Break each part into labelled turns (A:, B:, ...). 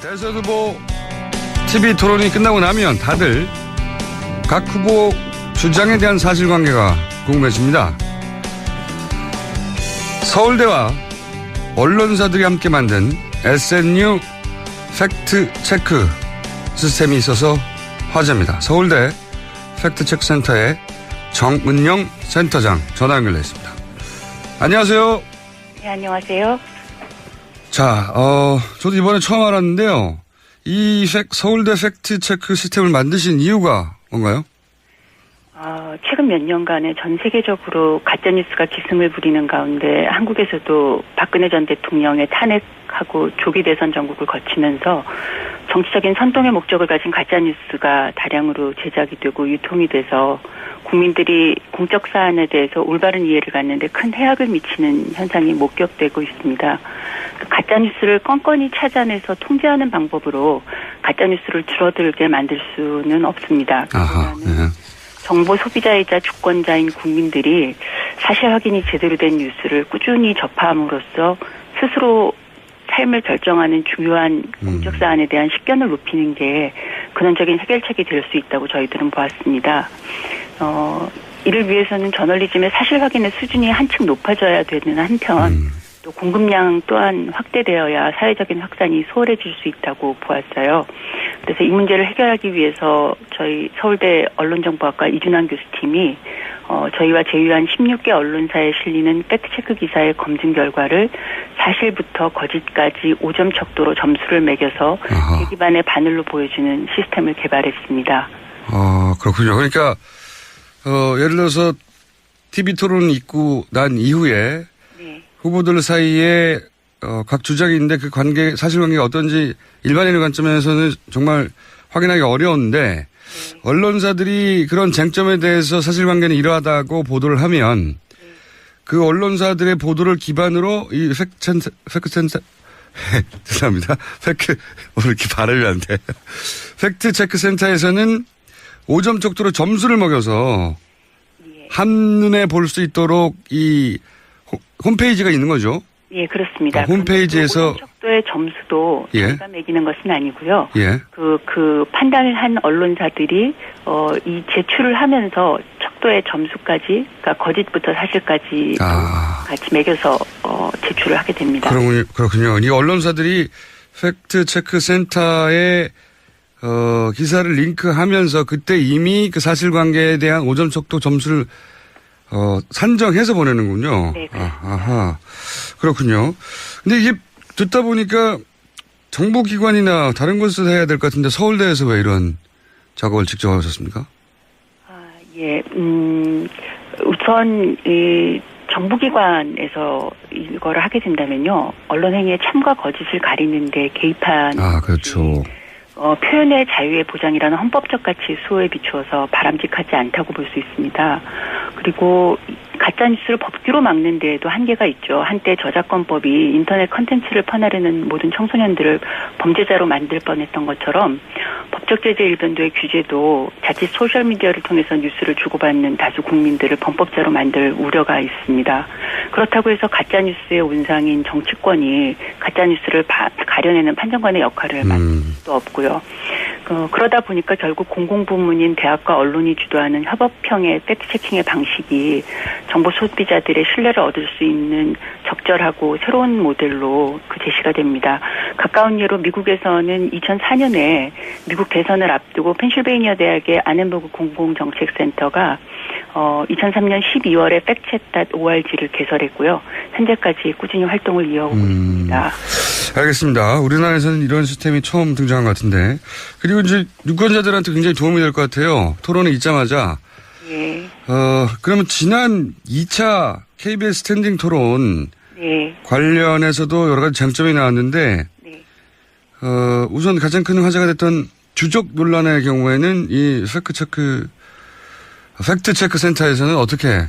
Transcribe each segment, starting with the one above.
A: 대선 후보 TV 토론이 끝나고 나면 다들 각 후보 주장에 대한 사실관계가 궁금해집니다. 서울대와 언론사들이 함께 만든 SNU 팩트 체크 시스템이 있어서 화제입니다. 서울대 팩트 체크 센터의 정은영 센터장 전화 연결돼 있습니다. 안녕하세요.
B: 네, 안녕하세요.
A: 자, 어, 저도 이번에 처음 알았는데요. 이 팩- 서울대 팩트 체크 시스템을 만드신 이유가 뭔가요?
B: 어, 최근 몇 년간에 전 세계적으로 가짜뉴스가 기승을 부리는 가운데 한국에서도 박근혜 전 대통령의 탄핵하고 조기 대선 전국을 거치면서 정치적인 선동의 목적을 가진 가짜뉴스가 다량으로 제작이 되고 유통이 돼서 국민들이 공적 사안에 대해서 올바른 이해를 갖는데 큰 해악을 미치는 현상이 목격되고 있습니다. 그 가짜 뉴스를 건건히 찾아내서 통제하는 방법으로 가짜 뉴스를 줄어들게 만들 수는 없습니다.
A: 아하, 네.
B: 정보 소비자이자 주권자인 국민들이 사실 확인이 제대로 된 뉴스를 꾸준히 접함으로써 스스로 삶을 결정하는 중요한 공적 사안에 대한 식견을 높이는 게 근원적인 해결책이 될 수 있다고 저희들은 보았습니다. 어, 이를 위해서는 저널리즘의 사실 확인의 수준이 한층 높아져야 되는 한편
A: 음.
B: 또 공급량 또한 확대되어야 사회적인 확산이 수월해질 수 있다고 보았어요. 그래서 이 문제를 해결하기 위해서 저희 서울대 언론정보학과 이준환 교수팀이 어, 저희와 제휴한 16개 언론사에 실리는 팩트체크 기사의 검증 결과를 사실부터 거짓까지 5점 척도로 점수를 매겨서. 대기반의 바늘로 보여주는 시스템을 개발했습니다.
A: 어, 그렇군요. 그러니까, 어, 예를 들어서 TV 토론 있고 난 이후에
B: 네.
A: 후보들 사이에 어, 각 주장이 있는데 그 관계, 사실관계가 어떤지 일반인의 관점에서는 정말 확인하기 어려운데 언론사들이 그런 쟁점에 대해서 사실관계는 이러하다고 보도를 하면 그 언론사들의 보도를 기반으로 이 팩트, 팩트 센터, 죄송합니다. 팩트, 오늘 이렇게 발음이 안 돼. 팩트 체크 센터에서는 5점 척도로 점수를 먹여서
B: 예.
A: 한눈에 볼 수 있도록 이 호- 홈페이지가 있는 거죠.
B: 예, 그렇습니다.
A: 아, 홈페이지에서-
B: 그 척도의 점수도
A: 예.
B: 저희가 매기는 것은 아니고요.
A: 예.
B: 그, 그 판단을 한 언론사들이, 어, 이 제출을 하면서 척도의 점수까지, 그러니까 거짓부터 사실까지
A: 아.
B: 같이 매겨서, 어, 제출을 하게 됩니다.
A: 그렇군요. 그렇군요. 이 언론사들이 팩트 체크 센터에 어, 기사를 링크하면서 그때 이미 그 사실관계에 대한 5점 척도 점수를 어, 산정해서 보내는군요.
B: 네,
A: 아, 아하. 그렇군요. 근데 이게 듣다 보니까 정보기관이나 다른 곳에서 해야 될 것 같은데 서울대에서 왜 이런 작업을 직접 하셨습니까?
B: 아, 예, 음, 우선, 이, 정부기관에서 이거를 하게 된다면요. 언론행위의 참과 거짓을 가리는데 개입한
A: 아, 그렇죠.
B: 어, 표현의 자유의 보장이라는 헌법적 가치 수호에 비추어서 바람직하지 않다고 볼 수 있습니다. 그리고 가짜뉴스를 법규로 막는 데에도 한계가 있죠. 한때 저작권법이 인터넷 컨텐츠를 퍼나르는 모든 청소년들을 범죄자로 만들 뻔했던 것처럼 법적 제재 일변도의 규제도 자칫 소셜미디어를 통해서 뉴스를 주고받는 다수 국민들을 범법자로 만들 우려가 있습니다. 그렇다고 해서 가짜뉴스의 온상인 정치권이 가짜뉴스를 바- 가려내는 판정관의 역할을 맡을
A: 음.
B: 수도 없고요. 어, 그러다 보니까 결국 공공부문인 대학과 언론이 주도하는 협업형의 팩트체킹의 방식이 정보 소비자들의 신뢰를 얻을 수 있는 적절하고 새로운 모델로 그 제시가 됩니다. 가까운 예로 미국에서는 2004년에 미국 대선을 앞두고 펜실베이니아 대학의 아넨버그 공공정책센터가 어, 2003년 12월에 팩챗.org를 개설했고요. 현재까지 꾸준히 활동을 이어오고
A: 음.
B: 있습니다.
A: 알겠습니다. 우리나라에서는 이런 시스템이 처음 등장한 것 같은데. 그리고 이제 유권자들한테 굉장히 도움이 될 것 같아요. 토론이 있자마자.
B: 예.
A: 어, 그러면 지난 2차 KBS 스탠딩 토론
B: 네.
A: 관련해서도 여러 가지 쟁점이 나왔는데,
B: 네.
A: 어, 우선 가장 큰 화제가 됐던 주적 논란의 경우에는 이 팩트 체크, 팩트 체크 센터에서는 어떻게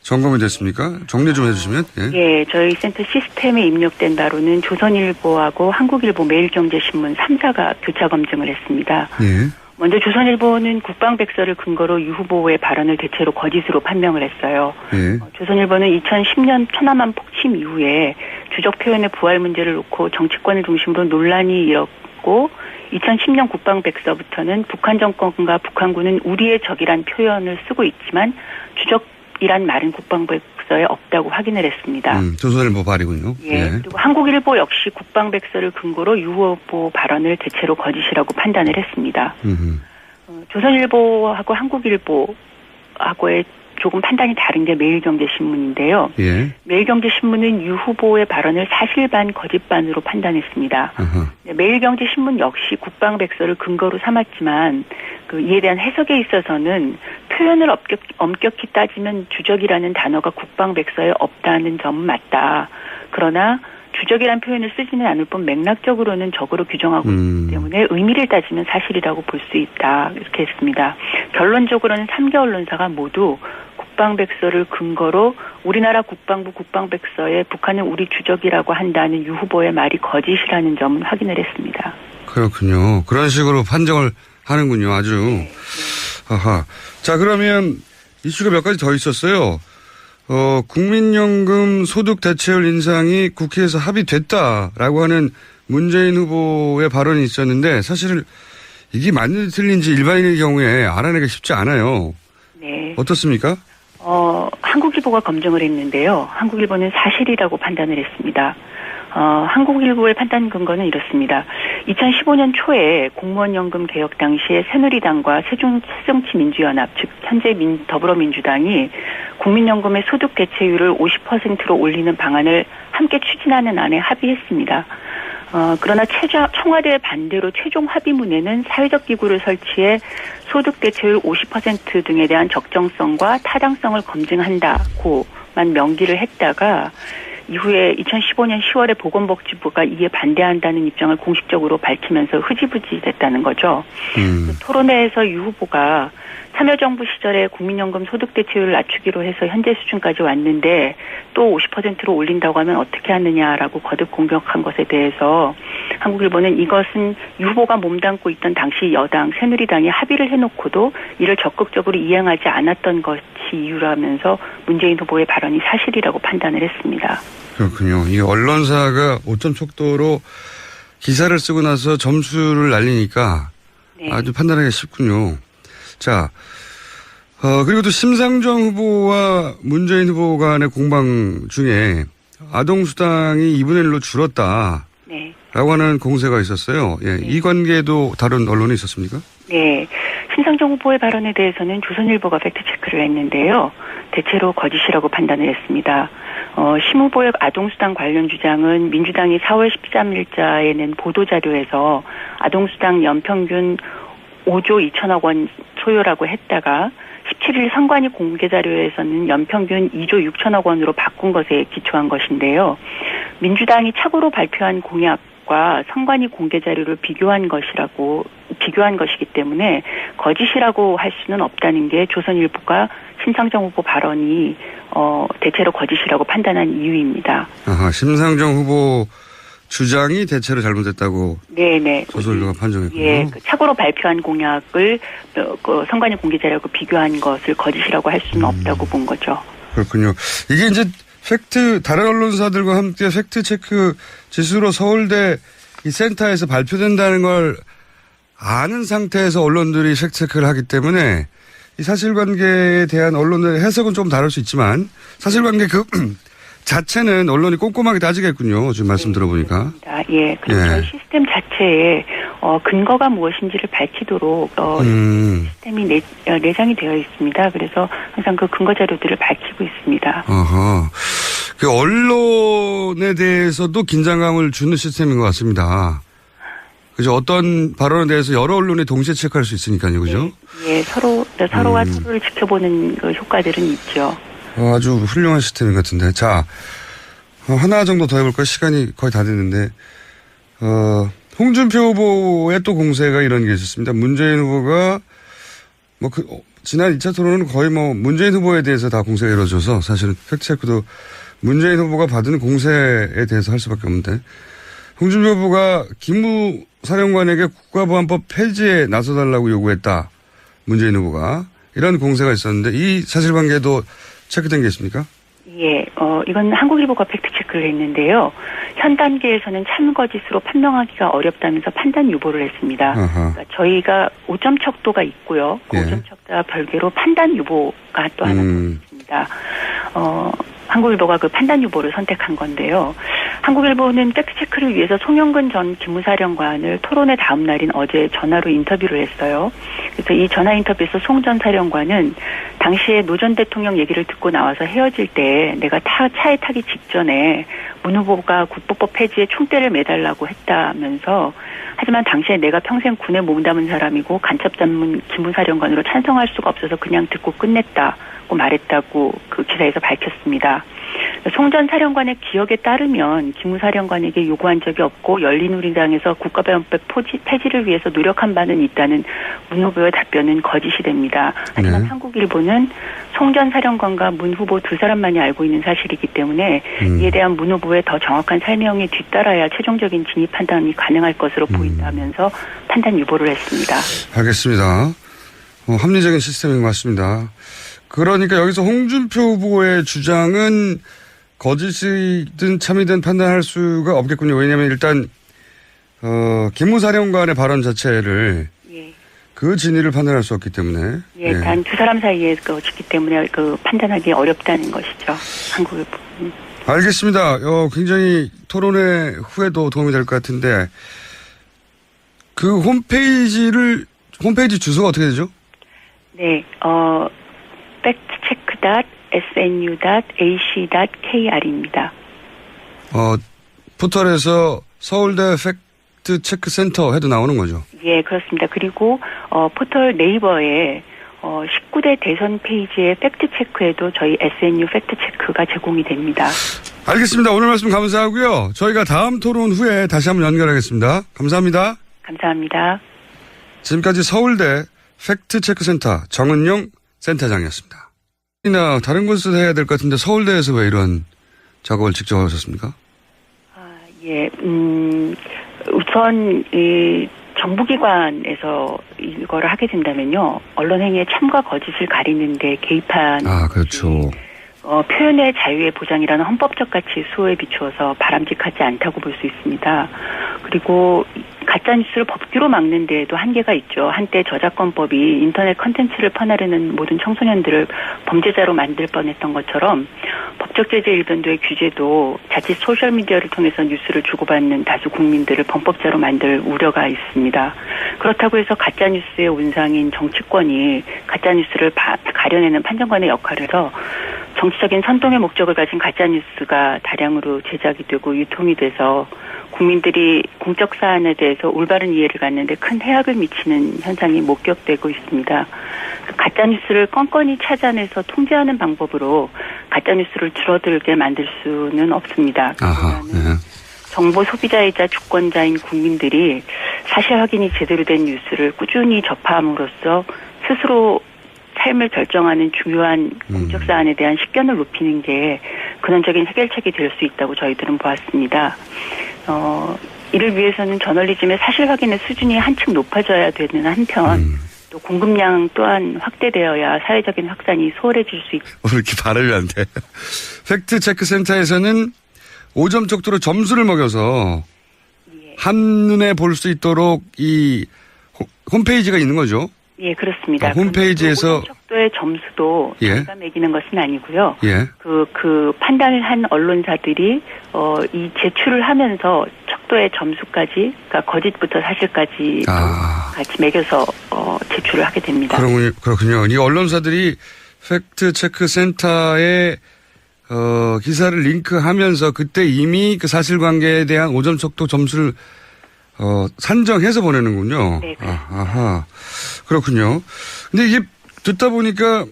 A: 점검이 됐습니까? 정리 좀 해주시면. 예.
B: 예, 저희 센터 시스템에 입력된 바로는 조선일보하고 한국일보 매일경제신문 3사가 교차 검증을 했습니다.
A: 예.
B: 먼저 조선일보는 국방백서를 근거로 유 후보의 발언을 대체로 거짓으로 판명을 했어요.
A: 예.
B: 어, 조선일보는 2010년 천안함 폭침 이후에 주적 표현의 부활 문제를 놓고 정치권을 중심으로 논란이 일었고 2010년 국방백서부터는 북한 정권과 북한군은 우리의 적이란 표현을 쓰고 있지만 주적 이란 말은 국방 백서에 없다고 확인을 했습니다.
A: 음, 조선일보 발이군요.
B: 예. 그리고 한국일보 역시 국방 백서를 근거로 유 후보 발언을 대체로 거짓이라고 판단을 했습니다.
A: 음,
B: 어, 조선일보하고 한국일보하고의 조금 판단이 다른 게 매일경제신문인데요.
A: 예.
B: 매일경제신문은 유 후보의 발언을 사실반 거짓반으로 판단했습니다. 네, 매일경제신문 역시 국방백서를 근거로 삼았지만 그 이에 대한 해석에 있어서는 표현을 엄격, 엄격히 따지면 주적이라는 단어가 국방백서에 없다는 점은 맞다. 그러나 주적이란 표현을 쓰지는 않을 뿐 맥락적으로는 적으로 규정하고
A: 음.
B: 있기 때문에 의미를 따지면 사실이라고 볼 수 있다. 이렇게 했습니다. 결론적으로는 3개 언론사가 모두 국방백서를 근거로 우리나라 국방부 국방백서에 북한은 우리 주적이라고 한다는 유 후보의 말이 거짓이라는 점은 확인을 했습니다.
A: 그렇군요. 그런 식으로 판정을 하는군요. 아주. 아하. 자, 그러면 이슈가 몇 가지 더 있었어요. 어, 국민연금 소득 대체율 인상이 국회에서 합의됐다라고 하는 문재인 후보의 발언이 있었는데 사실 이게 맞는지 틀린지 일반인의 경우에 알아내기 쉽지 않아요.
B: 네.
A: 어떻습니까?
B: 어, 한국일보가 검증을 했는데요. 한국일보는 사실이라고 판단을 했습니다. 어, 한국일보의 판단 근거는 이렇습니다. 2015년 초에 공무원연금 개혁 당시에 새누리당과 세종, 새정치민주연합, 즉 현재 민, 더불어민주당이 국민연금의 소득 대체율을 50%로 올리는 방안을 함께 추진하는 안에 합의했습니다. 어, 그러나 최저, 청와대 반대로 최종 합의문에는 사회적 기구를 설치해 소득 대체율 50% 등에 대한 적정성과 타당성을 검증한다고만 명기를 했다가 이후에 2015년 10월에 보건복지부가 이에 반대한다는 입장을 공식적으로 밝히면서 흐지부지 됐다는 거죠.
A: 음,
B: 토론회에서 유 후보가 참여정부 시절에 국민연금 소득 대체율을 낮추기로 해서 현재 수준까지 왔는데 또 50%로 올린다고 하면 어떻게 하느냐라고 거듭 공격한 것에 대해서 한국일보는 이것은 유 후보가 몸담고 있던 당시 여당 새누리당이 합의를 해놓고도 이를 적극적으로 이행하지 않았던 것이 이유라면서 문재인 후보의 발언이 사실이라고 판단을 했습니다.
A: 그렇군요. 이 언론사가 5점 촉도로 기사를 쓰고 나서 점수를 날리니까
B: 네.
A: 아주 판단하기 쉽군요. 자, 어, 그리고 또 심상정 후보와 문재인 후보 간의 공방 중에 아동수당이 2분의 1로 줄었다.
B: 네.
A: 라고 하는 공세가 있었어요. 예, 이 관계도 다른 언론에 있었습니까?
B: 네. 심상정 후보의 발언에 대해서는 조선일보가 팩트체크를 했는데요. 대체로 거짓이라고 판단을 했습니다. 어, 심 후보의 아동수당 관련 주장은 민주당이 4월 13일자에 낸 보도자료에서 아동수당 연평균 5조 2천억 원 소요라고 했다가 17일 선관위 공개 자료에서는 연평균 2조 6천억 원으로 바꾼 것에 기초한 것인데요. 민주당이 착오로 발표한 공약 과 선관위 공개 자료를 비교한 것이라고 비교한 것이기 때문에 거짓이라고 할 수는 없다는 게 조선일보가 심상정 후보 발언이 어 대체로 거짓이라고 판단한 이유입니다.
A: 아하, 심상정 후보 주장이 대체로 잘못됐다고
B: 네네.
A: 조선일보가 판정했군요.
B: 예, 그 착오로 발표한 공약을 어, 그 선관위 공개 자료하고 비교한 것을 거짓이라고 할 수는 없다고 본 거죠.
A: 그렇군요. 이게 이제 팩트 다른 언론사들과 함께 팩트 체크 지수로 서울대 이 센터에서 발표된다는 걸 아는 상태에서 언론들이 팩트 체크를 하기 때문에 이 사실관계에 대한 언론의 해석은 좀 다를 수 있지만 사실관계 그 자체는 언론이 꼼꼼하게 따지겠군요. 지금 말씀 들어보니까.
B: 아, 예. 그리고
A: 예.
B: 시스템 자체에 어, 근거가 무엇인지를 밝히도록 어,
A: 음,
B: 시스템이 내, 어, 내장이 되어 있습니다. 그래서 항상 그 근거 자료들을 밝히고 있습니다.
A: 어허. 그 언론에 대해서도 긴장감을 주는 시스템인 것 같습니다. 그죠? 어떤 발언에 대해서 여러 언론이 동시에 체크할 수 있으니까요. 그죠?
B: 예, 서로 서로가
A: 음.
B: 서로를 지켜보는 그 효과들은 있죠.
A: 어, 아주 훌륭한 시스템인 것 같은데. 자, 어, 하나 정도 더 해볼까요? 시간이 거의 다 됐는데. 어, 홍준표 후보의 또 공세가 이런 게 있었습니다. 문재인 후보가 뭐 그, 어, 지난 2차 토론은 거의 뭐 문재인 후보에 대해서 다 공세가 이루어져서 사실은 팩트체크도 문재인 후보가 받은 공세에 대해서 할 수밖에 없는데 홍준표 후보가 김무 사령관에게 국가보안법 폐지에 나서달라고 요구했다. 문재인 후보가. 이런 공세가 있었는데 이 사실관계도 체크된 게 있습니까?
B: 예, 어, 이건 한국일보가 팩트체크를 했는데요. 현 단계에서는 참거짓으로 판명하기가 어렵다면서 판단 유보를 했습니다. 그러니까 저희가 5점 척도가 있고요. 그
A: 예.
B: 5점 척도와 별개로 판단 유보가 또 하나
A: 음.
B: 있습니다. 어, 한국일보가 그 판단 유보를 선택한 건데요. 한국일보는 팩트체크를 위해서 송영근 전 기무사령관을 토론의 다음 날인 어제 전화로 인터뷰를 했어요. 그래서 이 전화 인터뷰에서 송 전 사령관은 당시에 노 전 대통령 얘기를 듣고 나와서 헤어질 때 내가 타, 차에 타기 직전에 문 후보가 국보법 폐지에 총대를 매달라고 했다면서 하지만 당시에 내가 평생 군에 몸담은 사람이고 간첩 전문 기무사령관으로 찬성할 수가 없어서 그냥 듣고 끝냈다고 말했다고 그 기사에서 밝혔습니다. 송전 사령관의 기억에 따르면 기무사령관에게 요구한 적이 없고 열린우리당에서 국가보안법 포지- 폐지를 위해서 노력한 바는 있다는 문 후보의 답변은 거짓이 됩니다. 하지만
A: 네.
B: 한국일보는 송전 사령관과 문 후보 두 사람만이 알고 있는 사실이기 때문에
A: 음.
B: 이에 대한 문 후보의 더 정확한 설명이 뒤따라야 최종적인 진입 판단이 가능할 것으로
A: 음.
B: 보인다면서 판단 유보를 했습니다.
A: 알겠습니다. 어, 합리적인 시스템인 것 같습니다. 그러니까 여기서 홍준표 후보의 주장은 거짓이든 참이든 판단할 수가 없겠군요. 왜냐하면 일단 어, 김무사령관의 발언 자체를
B: 예,
A: 그 진위를 판단할 수 없기 때문에
B: 예,
A: 예.
B: 단 두 사람 사이에 그렇기 때문에 그 판단하기 어렵다는 것이죠. 한국일보. 음.
A: 알겠습니다. 어, 굉장히 토론회 후에도 도움이 될 것 같은데 그 홈페이지를 홈페이지 주소가 어떻게 되죠?
B: 네, 어, factcheck.snu.ac.kr입니다.
A: 어, 포털에서 서울대 팩트 체크 센터 해도 나오는 거죠.
B: 예, 그렇습니다. 그리고 어, 포털 네이버에 어, 19대 대선 페이지의 팩트 체크에도 저희 SNU 팩트 체크가 제공이 됩니다.
A: 알겠습니다. 오늘 말씀 감사하고요. 저희가 다음 토론 후에 다시 한번 연결하겠습니다. 감사합니다.
B: 감사합니다.
A: 지금까지 서울대 팩트 체크 센터 정은용 센터장이었습니다. 이나 다른 곳에서 해야 될 것 같은데 서울대에서 왜 이런 작업을 직접 하셨습니까?
B: 아, 예, 음, 우선, 이, 정부기관에서 이거를 하게 된다면요, 언론행위의 참과 거짓을 가리는데 개입한
A: 아, 그렇죠.
B: 어, 표현의 자유의 보장이라는 헌법적 가치 수호에 비추어서 바람직하지 않다고 볼 수 있습니다. 그리고 가짜 뉴스를 법규로 막는 데에도 한계가 있죠. 한때 저작권법이 인터넷 컨텐츠를 퍼나르는 모든 청소년들을 범죄자로 만들 뻔했던 것처럼 법적 제재 일변도의 규제도 자칫 소셜 미디어를 통해서 뉴스를 주고받는 다수 국민들을 범법자로 만들 우려가 있습니다. 그렇다고 해서 가짜 뉴스의 온상인 정치권이 가짜 뉴스를 바- 가려내는 판정관의 역할에서 정치적인 선동의 목적을 가진 가짜 뉴스가 다량으로 제작이 되고 유통이 돼서 국민들이 공적 사안에 대해서 올바른 이해를 갖는데 큰 해악을 미치는 현상이 목격되고 있습니다. 그 가짜 뉴스를 건건히 찾아내서 통제하는 방법으로 가짜 뉴스를 줄어들게 만들 수는 없습니다.
A: 아하, 네.
B: 정보 소비자이자 주권자인 국민들이 사실 확인이 제대로 된 뉴스를 꾸준히 접함으로써 스스로 삶을 결정하는 중요한 공적
A: 음.
B: 사안에 대한 식견을 높이는 게 근원적인 해결책이 될 수 있다고 저희들은 보았습니다. 어, 이를 위해서는 저널리즘의 사실 확인의 수준이 한층 높아져야 되는 한편
A: 음.
B: 또 공급량 또한 확대되어야 사회적인 확산이 수월해질 수 있,
A: 오늘 이렇게 안 돼. 팩트 체크 센터에서는 5점 족도로 점수를 먹여서
B: 예.
A: 한눈에 볼 수 있도록 이 호- 홈페이지가 있는 거죠.
B: 예, 그렇습니다.
A: 아, 홈페이지에서-
B: 그 척도의 점수도
A: 예.
B: 매기는 것은 아니고요.
A: 예.
B: 그, 그 판단을 한 언론사들이, 어, 이 제출을 하면서 척도의 점수까지, 그러니까 거짓부터 사실까지
A: 아.
B: 같이 매겨서, 어, 제출을 하게 됩니다.
A: 그렇군요. 그렇군요. 이 언론사들이 팩트 체크 센터에 어, 기사를 링크하면서 그때 이미 그 사실관계에 대한 5점 척도 점수를 어, 산정해서 보내는군요.
B: 네,
A: 아, 아하. 그렇군요. 근데 이게 듣다 보니까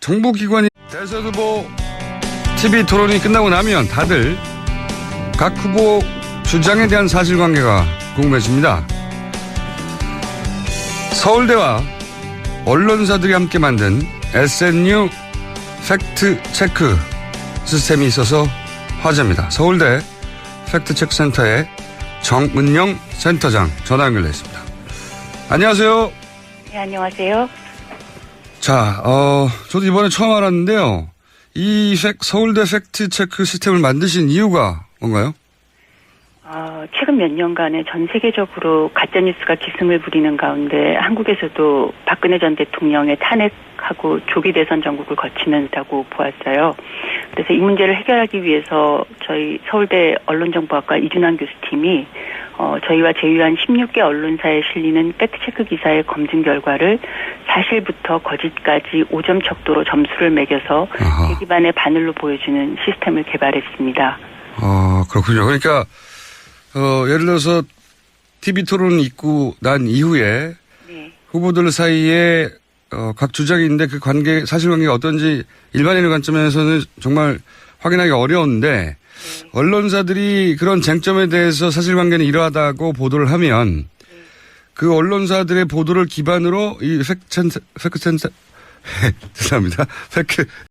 A: 정부기관이 대선 후보 TV 토론이 끝나고 나면 다들 각 후보 주장에 대한 사실관계가 궁금해집니다. 서울대와 언론사들이 함께 만든 SNU 팩트 체크 시스템이 있어서 화제입니다. 서울대 팩트 체크 센터의 정은영 센터장 전화 연결돼 있습니다. 안녕하세요.
B: 네, 안녕하세요.
A: 자, 어, 저도 이번에 처음 알았는데요. 이 팩- 서울대 팩트 체크 시스템을 만드신 이유가 뭔가요?
B: 어, 최근 몇 년간에 전 세계적으로 가짜뉴스가 기승을 부리는 가운데 한국에서도 박근혜 전 대통령의 탄핵하고 조기 대선 전국을 거치는다고 보았어요. 그래서 이 문제를 해결하기 위해서 저희 서울대 언론정보학과 이준환 교수팀이 어, 저희와 제휴한 16개 언론사에 실리는 팩트체크 기사의 검증 결과를 사실부터 거짓까지 5점 척도로 점수를 매겨서. 대기반의 바늘로 보여주는 시스템을 개발했습니다.
A: 어, 그렇군요. 그러니까, 어, 예를 들어서 TV 토론 있고 난 이후에
B: 네.
A: 후보들 사이에 어, 각 주장이 있는데 그 관계, 사실관계가 어떤지 일반인의 관점에서는 정말 확인하기 어려운데 언론사들이 그런 쟁점에 대해서 사실관계는 이러하다고 보도를 하면 그 언론사들의 보도를 기반으로 이 팩트, 팩트, 죄송합니다. 팩트,